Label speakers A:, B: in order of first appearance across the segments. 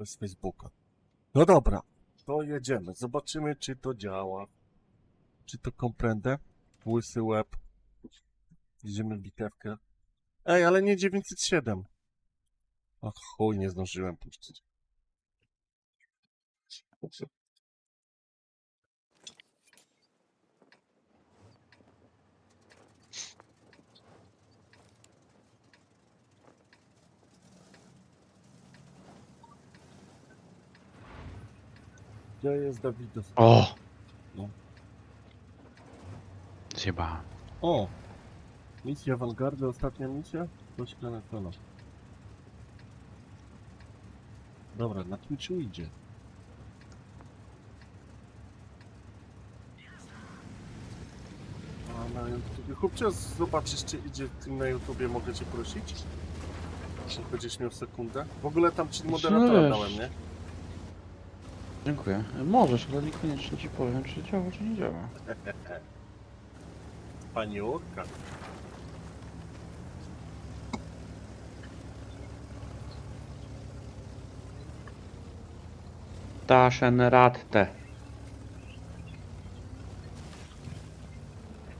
A: bez Facebooka. No dobra, to jedziemy. Zobaczymy, czy to działa. Czy to komprendę? Łysy łeb. Idziemy bitewkę. Ej, ale nie 907. Ach, chuj, nie zdążyłem puścić. Gdzie jest Dawidos?
B: O!
A: No.
B: Zjebałem.
A: O! Misja Awangardy, ostatnia misja? Coś planetona. Dobra, na Twitchu idzie. A na YouTubie... Chłopcze, zobaczysz, czy idzie na YouTubie, mogę cię prosić? Jeśli będziesz miał sekundę. W ogóle tam ci moderatora
B: Cześć.
A: dałem, nie?
B: Dziękuję. Możesz, ale niekoniecznie ci powiem, czy działa, czy nie działa.
A: Pani Urka.
B: Taschen Ratte.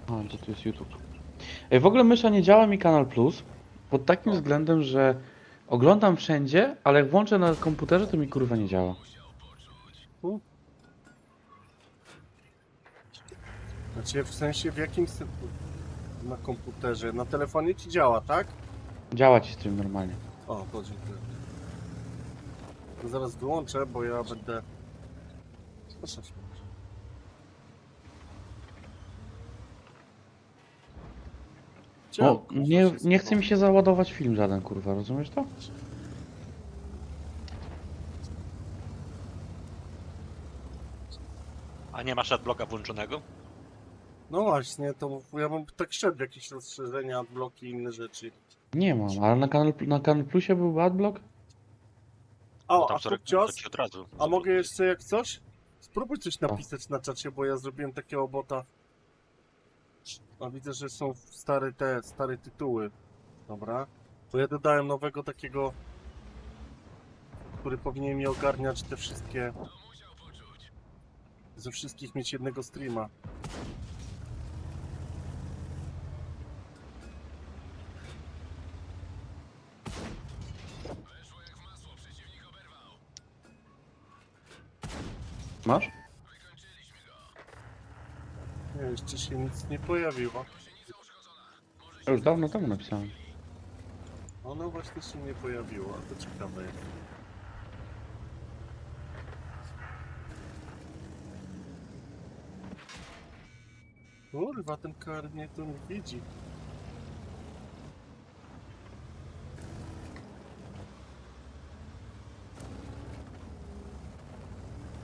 B: A, gdzie tu jest YouTube? Ej, w ogóle mysza nie działa mi Kanal Plus. Pod takim względem, że oglądam wszędzie, ale jak włączę na komputerze, to mi kurwa nie działa.
A: Znaczy, w sensie w jakim sen- Na komputerze. Na telefonie ci działa, tak?
B: Działa ci stream normalnie.
A: O, to dziękuję. To zaraz wyłączę, bo ja będę... Proszę
B: nie, nie chce mi się załadować film żaden, kurwa, rozumiesz to?
C: A nie masz adblocka włączonego?
A: No właśnie, to ja bym tak szedł jakieś rozszerzenia, bloki i inne rzeczy.
B: Nie mam, ale na Kanal, na kanal Plusie był adblock?
A: O,
C: tam
A: a
C: sorry, to
A: Kupcios,
C: ci od razu.
A: a mogę jeszcze jak coś? Spróbuj coś napisać na czacie, bo ja zrobiłem takiego bota. A widzę, że są stare te, stare tytuły. Dobra. Bo ja dodałem nowego takiego, który powinien mi ogarniać te wszystkie... Ze wszystkich mieć jednego streama.
B: Masz?
A: Nie, jeszcze się nic nie pojawiło.
B: Ja już dawno temu napisałem.
A: Ono właśnie się nie pojawiło, a to ciekawe jest. Kurwa, ten kar mnie tu nie widzi.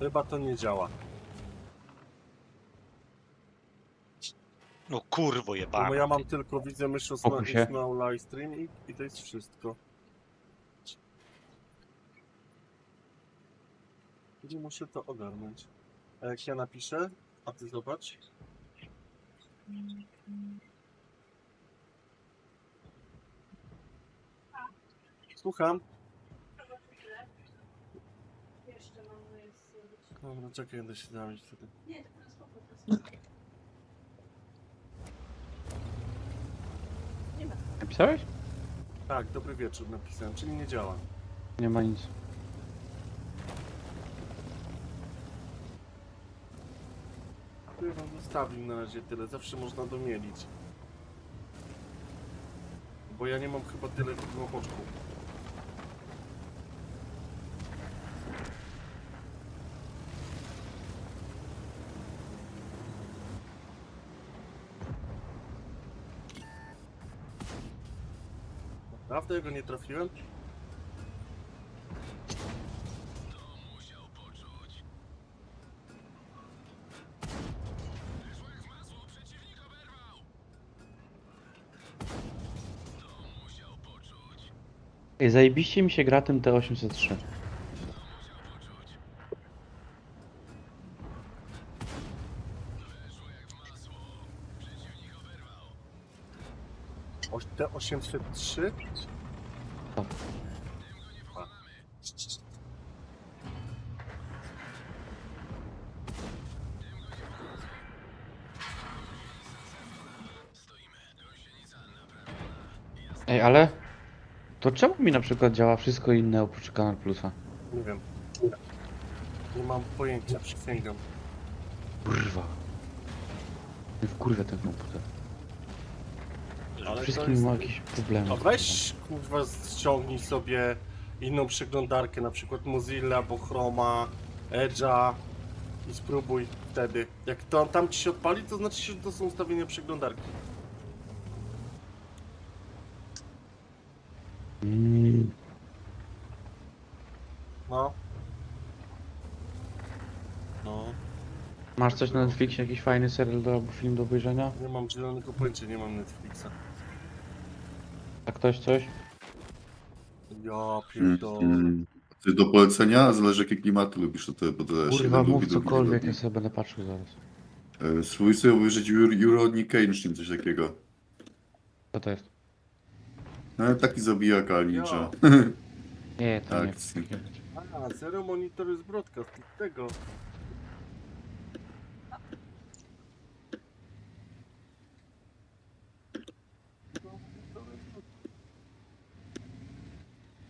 A: Chyba to nie działa.
C: No kurwo
A: Bo
C: jebane.
A: ja mam tylko, widzę myszą
B: Spokój się.
A: na live stream i, i to jest wszystko. Czyli muszę to ogarnąć. A jak ja napiszę, a ty zobacz. Słucham.
D: Jeszcze mam jest zrobić.
A: Dobra, czekaj, będę się zamieć wtedy.
D: Nie, to teraz spoko, teraz.
B: Napisałeś?
A: Tak, dobry wieczór napisałem, czyli nie działa.
B: Nie ma nic.
A: Wam zostawił na razie tyle, zawsze można domielić. Bo ja nie mam chyba tyle w boczku. Naprawdę go nie trafiłem?
B: Ej, zajebiście mi się gra tym T803.
A: O, te 803?
B: Tak. Ej, ale to czemu mi na przykład działa wszystko inne oprócz Kanal Plusa?
A: Nie wiem. Nie mam pojęcia, przysięgam.
B: Kurwa. Nie wkurwia ten komputer.
A: Ale
B: Wszystkim
A: jest-
B: ma jakieś problemy.
A: A weź kurwa ściągnij sobie inną przeglądarkę, na przykład Mozilla, albo Chroma, Edge'a i spróbuj wtedy. Jak to tam ci się odpali, to znaczy, że to są ustawienia przeglądarki.
B: Mm,
A: No. No.
B: masz coś na Netflixie, jakiś fajny serial do, albo film do obejrzenia?
A: Nie mam zielonego pojęcia, nie mam Netflixa.
B: A ktoś coś?
A: Ja pierdolę.
E: Mm. Ty do polecenia? Zależy jakie klimaty lubisz, to to też
B: Kurwa,
E: jeden
B: mów
E: lubi, drugi
B: cokolwiek,
E: lubi.
B: ja sobie będę patrzył zaraz.
E: E, Spróbuj sobie obejrzeć Jur- Rurouni Kenshin, coś takiego.
B: Co to jest?
E: No taki zabijaka ninja.
B: Nie, to nie.
E: Akcji.
A: A, Zero Monitor jest broadcast, tego.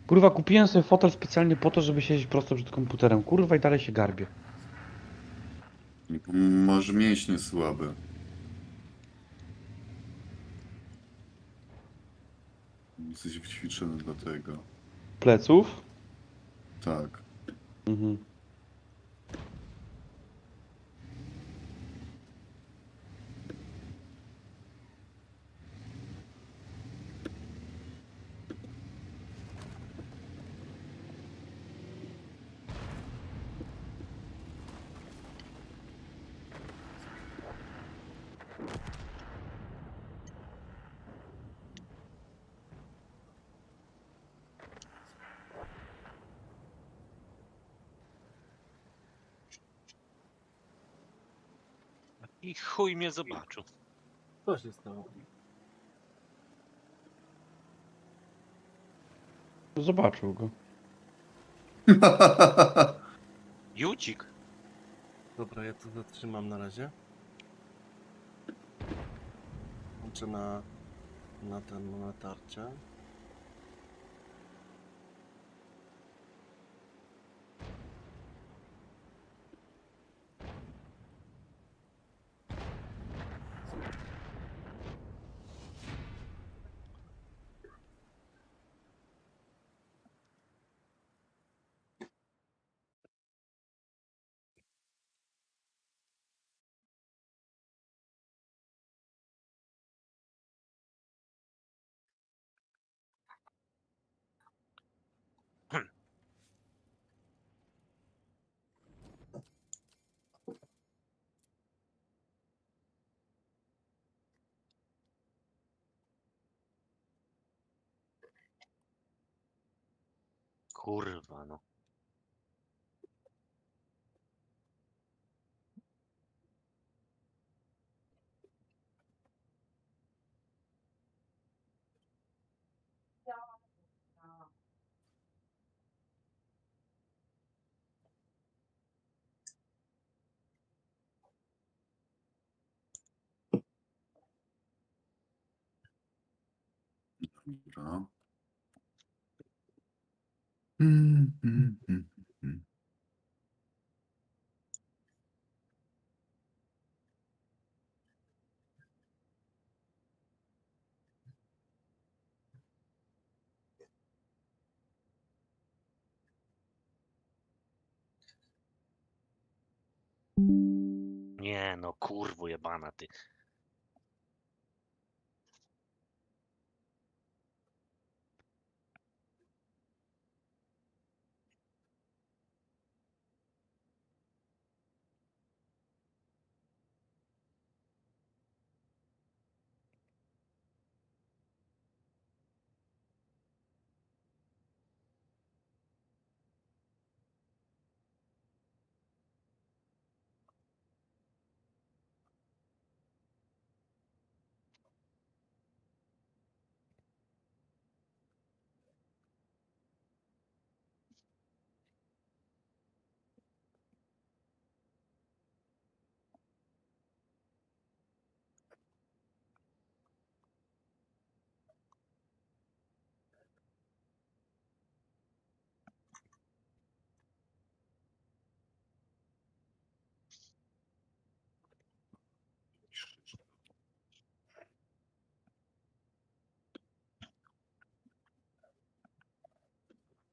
B: Kurwa, kupiłem sobie fotel specjalnie po to, żeby siedzieć prosto przed komputerem. Kurwa i dalej się garbię.
E: Może mięśnie słabe. Jesteś wćwiczony dlatego.
B: Pleców?
E: Tak.
B: Mhm.
C: I chuj mnie zobaczył.
A: Co się stało?
B: Zobaczył go.
C: Jucik.
A: Dobra, ja to zatrzymam na razie. Łączę na, na ten na tarczę.
C: Kurwa no. Nie no, kurwo jebana ty.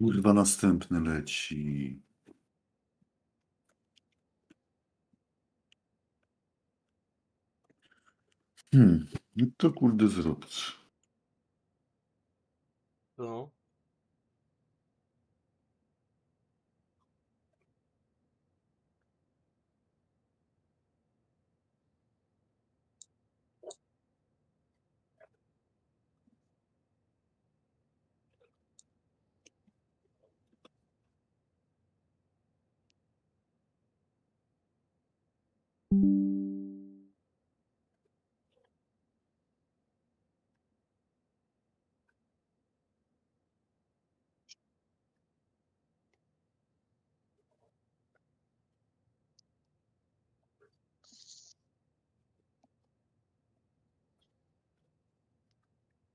E: Kurwa, następny leci. Hmm, no to kurde.
A: No.